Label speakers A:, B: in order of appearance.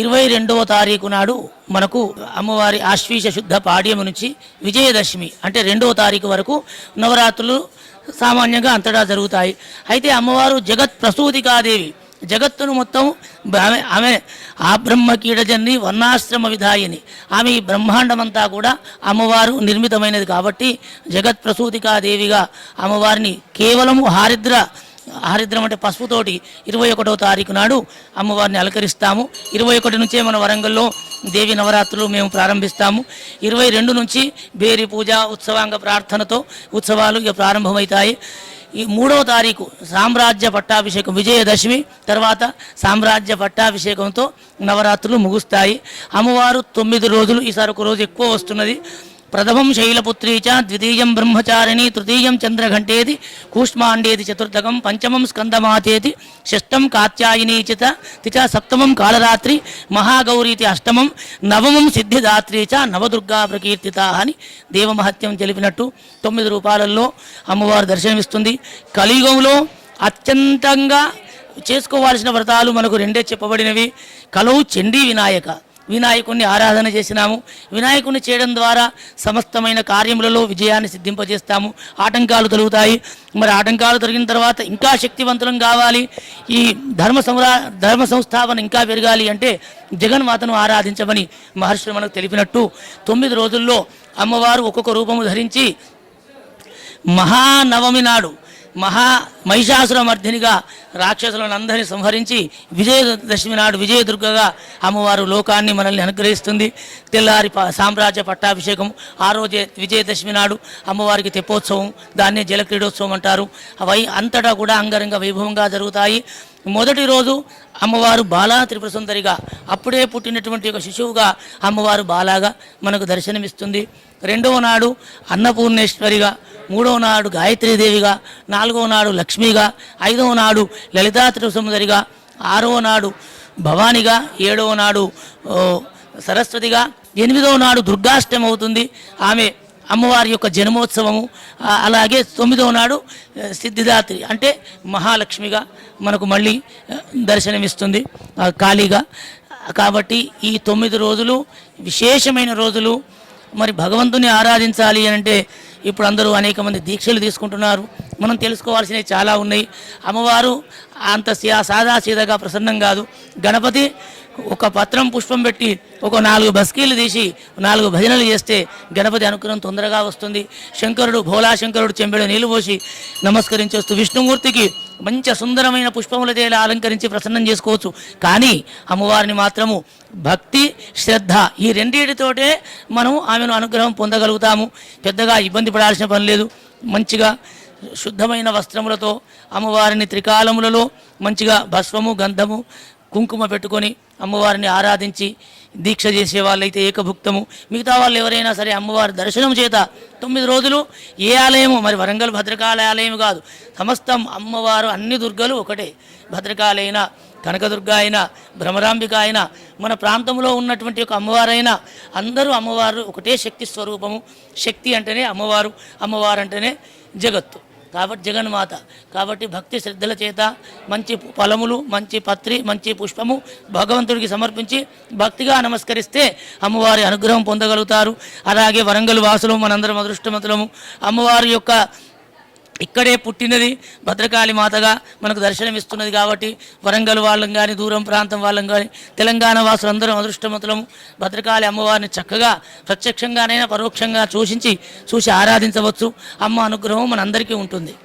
A: ఇరవై రెండవ తారీఖు నాడు మనకు అమ్మవారి ఆశ్వీష శుద్ధ పాడ్యము నుంచి విజయదశమి అంటే రెండవ తారీఖు వరకు నవరాత్రులు సామాన్యంగా అంతటా జరుగుతాయి. అయితే అమ్మవారు జగత్ ప్రసూతికాదేవి. జగత్తును మొత్తం ఆమె ఆమె ఆ బ్రహ్మ కీడజన్ని వర్ణాశ్రమ విధాయిని. ఆమె ఈ బ్రహ్మాండమంతా కూడా అమ్మవారు నిర్మితమైనది కాబట్టి జగత్ ప్రసూతికాదేవిగా అమ్మవారిని కేవలము హారిద్ర హరిద్రం అంటే పసుపుతోటి ఇరవై ఒకటో తారీఖు నాడు అమ్మవారిని అలంకరిస్తాము. ఇరవై ఒకటి నుంచే మన వరంగల్లో దేవి నవరాత్రులు మేము ప్రారంభిస్తాము. ఇరవై రెండు నుంచి బేరి పూజ ఉత్సవాంగ ప్రార్థనతో ఉత్సవాలు ఇక ప్రారంభమవుతాయి. ఈ మూడవ తారీఖు సామ్రాజ్య పట్టాభిషేకం విజయదశమి తర్వాత సామ్రాజ్య పట్టాభిషేకంతో నవరాత్రులు ముగుస్తాయి. అమ్మవారు తొమ్మిది రోజులు ఈసారి ఒక రోజు ఎక్కువ వస్తున్నది. ప్రథమం శైలపుత్రీ చ ద్వితీయం బ్రహ్మచారిణి తృతీయం చంద్రఘంటేది కూష్మాండేది చతుర్థకం పంచమం స్కందమాతేతి షష్టం కాత్యాయనీ చిత తిచ సప్తమం కాళరాత్రి మహాగౌరీతి అష్టమం నవమం సిద్ధిదాత్రి చ నవదుర్గా ప్రకీర్తిత అని దేవమహత్యం తెలిపినట్టు తొమ్మిది రూపాలల్లో అమ్మవారు దర్శనమిస్తుంది. కలియుగంలో అత్యంతంగా చేసుకోవాల్సిన వ్రతాలు మనకు రెండే చెప్పబడినవి. కలవు చండీ వినాయక. వినాయకుణ్ణి ఆరాధన చేసినాము. వినాయకుణ్ణి చేయడం ద్వారా సమస్తమైన కార్యములలో విజయాన్ని సిద్ధింపజేస్తాము. ఆటంకాలు తొలుగుతాయి. మరి ఆటంకాలు తొలగిన తర్వాత ఇంకా శక్తివంతులం కావాలి. ఈ ధర్మ సంరా ధర్మ సంస్థాపన ఇంకా పెరగాలి అంటే జగన్మాతను ఆరాధించమని మహర్షులు మనకు తెలిపినట్టు తొమ్మిది రోజుల్లో అమ్మవారు ఒక్కొక్క రూపము ధరించి మహానవమి నాడు మహా మహిషాసురమర్ధినిగా రాక్షసులను అందరినీ సంహరించి విజయదశమి నాడు విజయదుర్గగా అమ్మవారు లోకాన్ని మనల్ని అనుగ్రహిస్తుంది. తెల్లారి సామ్రాజ్య పట్టాభిషేకం ఆ రోజే విజయదశమి నాడు అమ్మవారికి తెప్పోత్సవం దాన్నే జలక్రీడోత్సవం అంటారు. అవి అంతటా కూడా అంగరంగ వైభవంగా జరుగుతాయి. మొదటి రోజు అమ్మవారు బాలా త్రిపుర సుందరిగా అప్పుడే పుట్టినటువంటి ఒక శిశువుగా అమ్మవారు బాలాగా మనకు దర్శనమిస్తుంది. రెండవ నాడు అన్నపూర్ణేశ్వరిగా మూడవ నాడు గాయత్రీదేవిగా నాలుగవ నాడు లక్ష్మిగా ఐదవ నాడు లలితా త్రిపుర ఆరవ నాడు భవానిగా ఏడవ నాడు సరస్వతిగా ఎనిమిదవ నాడు దుర్గాష్టమి అవుతుంది ఆమె అమ్మవారి యొక్క జన్మోత్సవము అలాగే తొమ్మిదవ నాడు సిద్ధిదాత్రి అంటే మహాలక్ష్మిగా మనకు మళ్ళీ దర్శనమిస్తుంది ఖాళీగా కాబట్టి ఈ తొమ్మిది రోజులు విశేషమైన రోజులు మరి భగవంతుని ఆరాధించాలి అని అంటే ఇప్పుడు అందరూ అనేక మంది దీక్షలు తీసుకుంటున్నారు. మనం తెలుసుకోవాల్సినవి చాలా ఉన్నాయి. అమ్మవారు అంత సా- ప్రసన్నం కాదు. గణపతి ఒక పత్రం పుష్పం పెట్టి ఒక నాలుగు బస్కీలు తీసి నాలుగు భజనలు చేస్తే గణపతి అనుగ్రహం తొందరగా వస్తుంది. శంకరుడు భోలా శంకరుడు చెంబెడు నీళ్ళు పోసి నమస్కరించేస్తూ విష్ణుమూర్తికి మంచి సుందరమైన పుష్పములతో ఇలా అలంకరించి ప్రసన్నం చేసుకోవచ్చు. కానీ అమ్మవారిని మాత్రము భక్తి శ్రద్ధ ఈ రెండింటితోటే మనం ఆమెను అనుగ్రహం పొందగలుగుతాము. పెద్దగా ఇబ్బంది పడాల్సిన పని లేదు. మంచిగా శుద్ధమైన వస్త్రములతో అమ్మవారిని త్రికాలములలో మంచిగా భస్వము గంధము కుంకుమ పెట్టుకొని అమ్మవారిని ఆరాధించి దీక్ష చేసే వాళ్ళైతే ఏకభుక్తము. మిగతా వాళ్ళు ఎవరైనా సరే అమ్మవారి దర్శనం చేత తొమ్మిది రోజులు ఏ ఆలయము? మరి వరంగల్ భద్రకాళి కాదు. సమస్తం అమ్మవారు అన్ని దుర్గలు ఒకటే. భద్రకాళి కనకదుర్గ అయినా భ్రమరాంబిక అయినా మన ప్రాంతంలో ఉన్నటువంటి ఒక అమ్మవారైనా అందరూ అమ్మవారు ఒకటే శక్తి స్వరూపము. శక్తి అంటేనే అమ్మవారు అమ్మవారు అంటేనే జగత్తు. కాబట్టి జగన్మాత కాబట్టి భక్తి శ్రద్ధల చేత మంచి ఫలములు మంచి పత్రి మంచి పుష్పము భగవంతుడికి సమర్పించి భక్తిగా నమస్కరిస్తే అమ్మవారి అనుగ్రహం పొందగలుగుతారు. అలాగే వరంగల్ వాసులు మనందరం అదృష్టవంతులము. అమ్మవారి యొక్క ఇక్కడే పుట్టినది భద్రకాళి మాతగా మనకు దర్శనమిస్తున్నది కాబట్టి వరంగల్ వాళ్ళం కానీ దూరం ప్రాంతం వాళ్ళం కానీ తెలంగాణ వాసులందరం అదృష్టమతులము భద్రకాళి అమ్మవారిని చక్కగా ప్రత్యక్షంగానైనా పరోక్షంగా చూసించి చూసి ఆరాధించవచ్చు. అమ్మ అనుగ్రహం మనందరికీ ఉంటుంది.